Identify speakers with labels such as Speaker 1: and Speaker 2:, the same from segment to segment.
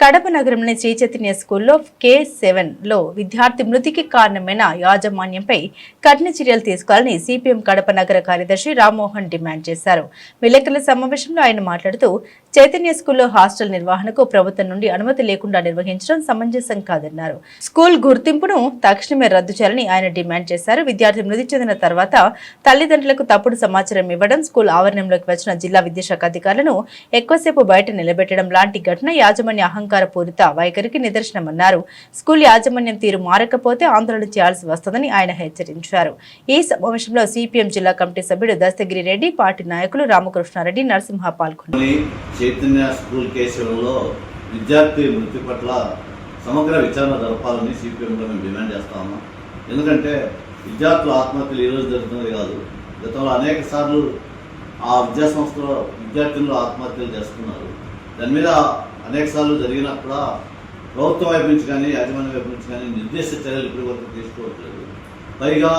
Speaker 1: కడప నగరంలోని శ్రీ చైతన్య స్కూల్లో కే సెవెన్లో విద్యార్థి మృతికి కారణమైన యాజమాన్యంపై కఠిన చర్యలు తీసుకోవాలని సిపిఎం కడప నగర కార్యదర్శి రామ్మోహన్ డిమాండ్ చేశారు. విలేకరుల సమావేశంలో ఆయన మాట్లాడుతూ చైతన్య స్కూల్లో హాస్టల్ నిర్వహణకు ప్రభుత్వం నుండి అనుమతి లేకుండా నిర్వహించడం సమంజసం కాదన్నారు. స్కూల్ గుర్తింపును తక్షణమే రద్దు చేయాలని ఆయన డిమాండ్ చేశారు. విద్యార్థి మృతి చెందిన తర్వాత తల్లిదండ్రులకు తప్పుడు సమాచారం ఇవ్వడం స్కూల్ ఆవరణంలోకి వచ్చిన జిల్లా విద్యాశాఖ అధికారులను ఎక్కువసేపు బయట నిలబెట్టడం లాంటి ఘటన యాజమాన్య అహంకార పూరిత వైఖరికి నిదర్శనమన్నారు. స్కూల్ యాజమాన్యం తీరు మారకపోతే ఆందోళన చేయాల్సి వస్తుందని ఆయన హెచ్చరించారు. ఈ సమావేశంలో సిపిఎం జిల్లా కమిటీ సభ్యుడు దస్తగిరి రెడ్డి పార్టీ నాయకులు రామకృష్ణారెడ్డి నరసింహ పాల్గొన్నారు.
Speaker 2: చైతన్య స్కూల్ కేసులలో విద్యార్థి మృతి పట్ల సమగ్ర విచారణ జరపాలని సిపిఎంలో మేము డిమాండ్ చేస్తాము ఎందుకంటే విద్యార్థుల ఆత్మహత్యలు ఈరోజు జరుగుతున్నది కాదు. గతంలో అనేక సార్లు ఆ విద్యా సంస్థలో విద్యార్థులు ఆత్మహత్యలు చేస్తున్నారు. దాని మీద అనేక సార్లు జరిగినా కూడా ప్రభుత్వం వైపు నుంచి కానీ యాజమాన్యం వైపు నుంచి కానీ నిర్దిష్ట చర్యలు ఇప్పటి వరకు తీసుకోవట్లేదు. పైగా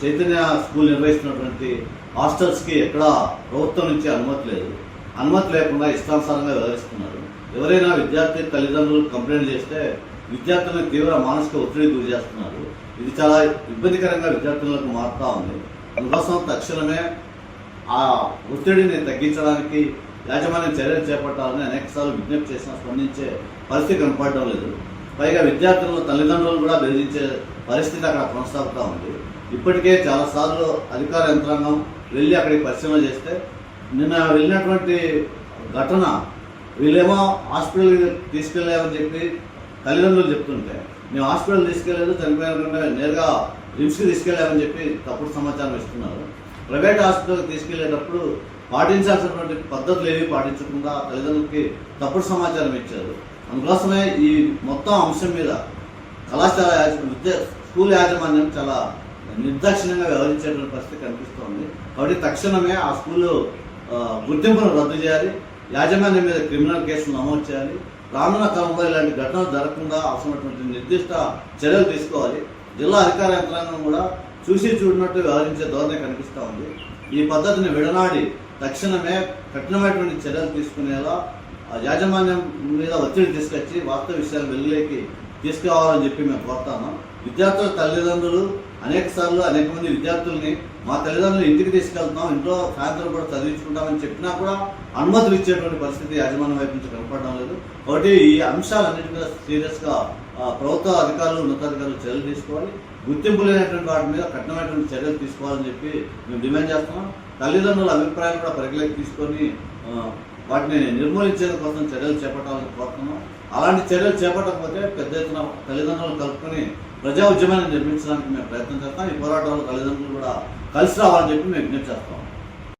Speaker 2: చైతన్య స్కూల్ నిర్వహిస్తున్నటువంటి హాస్టల్స్కి ఎక్కడా ప్రభుత్వం నుంచి అనుమతి లేదు. అనుమతి లేకుండా ఇష్టానుసారంగా వ్యవహరిస్తున్నారు. ఎవరైనా విద్యార్థి తల్లిదండ్రులు కంప్లైంట్ చేస్తే విద్యార్థులను తీవ్ర మానసిక ఒత్తిడి గురి చేస్తున్నారు. ఇది చాలా ఇబ్బందికరంగా విద్యార్థులకు మారుతా ఉంది. అందుకోసం తక్షణమే ఆ ఒత్తిడిని తగ్గించడానికి యాజమాన్యం చర్యలు చేపట్టాలని అనేకసార్లు విజ్ఞప్తి చేసినా స్పందించే పరిస్థితి కనపడడం లేదు. పైగా విద్యార్థులను తల్లిదండ్రులు కూడా బెదిరించే పరిస్థితి అక్కడ కొనసాగుతూ ఉంది. ఇప్పటికే చాలాసార్లు అధికార యంత్రాంగం వెళ్ళి అక్కడికి పరిశీలన చేస్తే నిన్న వెళ్ళినటువంటి ఘటన వీళ్ళేమో హాస్పిటల్ తీసుకెళ్ళామని చెప్పి తల్లిదండ్రులు చెప్తుంటే మేము హాస్పిటల్ తీసుకెళ్ళలేదు చనిపోయిన నేరుగా రిమ్స్కి తీసుకెళ్ళామని చెప్పి తప్పుడు సమాచారం ఇస్తున్నారు. ప్రైవేట్ హాస్పిటల్కి తీసుకెళ్ళేటప్పుడు పాటించాల్సినటువంటి పద్ధతులు ఏవి పాటించకుండా తల్లిదండ్రులకి తప్పుడు సమాచారం ఇచ్చారు. అందుకోసమే ఈ మొత్తం అంశం మీద కళాశాల విద్య స్కూల్ యాజమాన్యం చాలా నిర్దాక్షిణ్యంగా వ్యవహరించేటువంటి పరిస్థితి కనిపిస్తోంది. కాబట్టి తక్షణమే ఆ స్కూలు గుర్తింపును రద్దు చేయాలి యాజమాన్యం మీద క్రిమినల్ కేసులు నమోదు చేయాలి రానున్న కాలంలో ఇలాంటి ఘటనలు జరగకుండా అవసరమైనటువంటి నిర్దిష్ట చర్యలు తీసుకోవాలి. జిల్లా అధికార యంత్రాంగం కూడా చూసి చూడనట్టు వ్యవహరించే ధోరణి కనిపిస్తూ ఉంది. ఈ పద్ధతిని విడనాడి తక్షణమే కఠినమైనటువంటి చర్యలు తీసుకునేలా యాజమాన్యం మీద ఒత్తిడి తీసుకొచ్చి వాస్తవ విషయాలు వెలుగులోకి తీసుకురావాలని చెప్పి మేము కోరుతాము విద్యార్థుల తల్లిదండ్రులు అనేక సార్లు అనేక మంది విద్యార్థుల్ని మా తల్లిదండ్రులు ఇంటికి తీసుకెళ్తున్నాం ఇంట్లో సాయంత్రం కూడా చదివించుకుంటామని చెప్పినా కూడా అనుమతులు ఇచ్చేటువంటి పరిస్థితి యాజమాన్యం వైపు నుంచి కనపడడం లేదు. కాబట్టి ఈ అంశాలన్నిటి మీద సీరియస్గా ప్రభుత్వ అధికారులు ఉన్నతాధికారులు చర్యలు తీసుకోవాలి. గుర్తింపు లేనటువంటి వాటి మీద కఠినమైనటువంటి చర్యలు తీసుకోవాలని చెప్పి మేము డిమాండ్ చేస్తున్నాం. తల్లిదండ్రుల అభిప్రాయం కూడా పరిగణలోకి తీసుకొని వాటిని నిర్మూలించే కోసం చర్యలు చేపట్టాలని కోరుతున్నాం. అలాంటి చర్యలు చేపట్టకపోతే పెద్ద ఎత్తున తల్లిదండ్రులు కలుపుకొని ప్రజా ఉద్యమాన్ని నిర్మించడానికి మేము ప్రయత్నం చేస్తాం. ఈ పోరాటంలో తల్లిదండ్రులు కూడా కలిసి రావాలని చెప్పి మేము విజ్ఞప్తి చేస్తాం.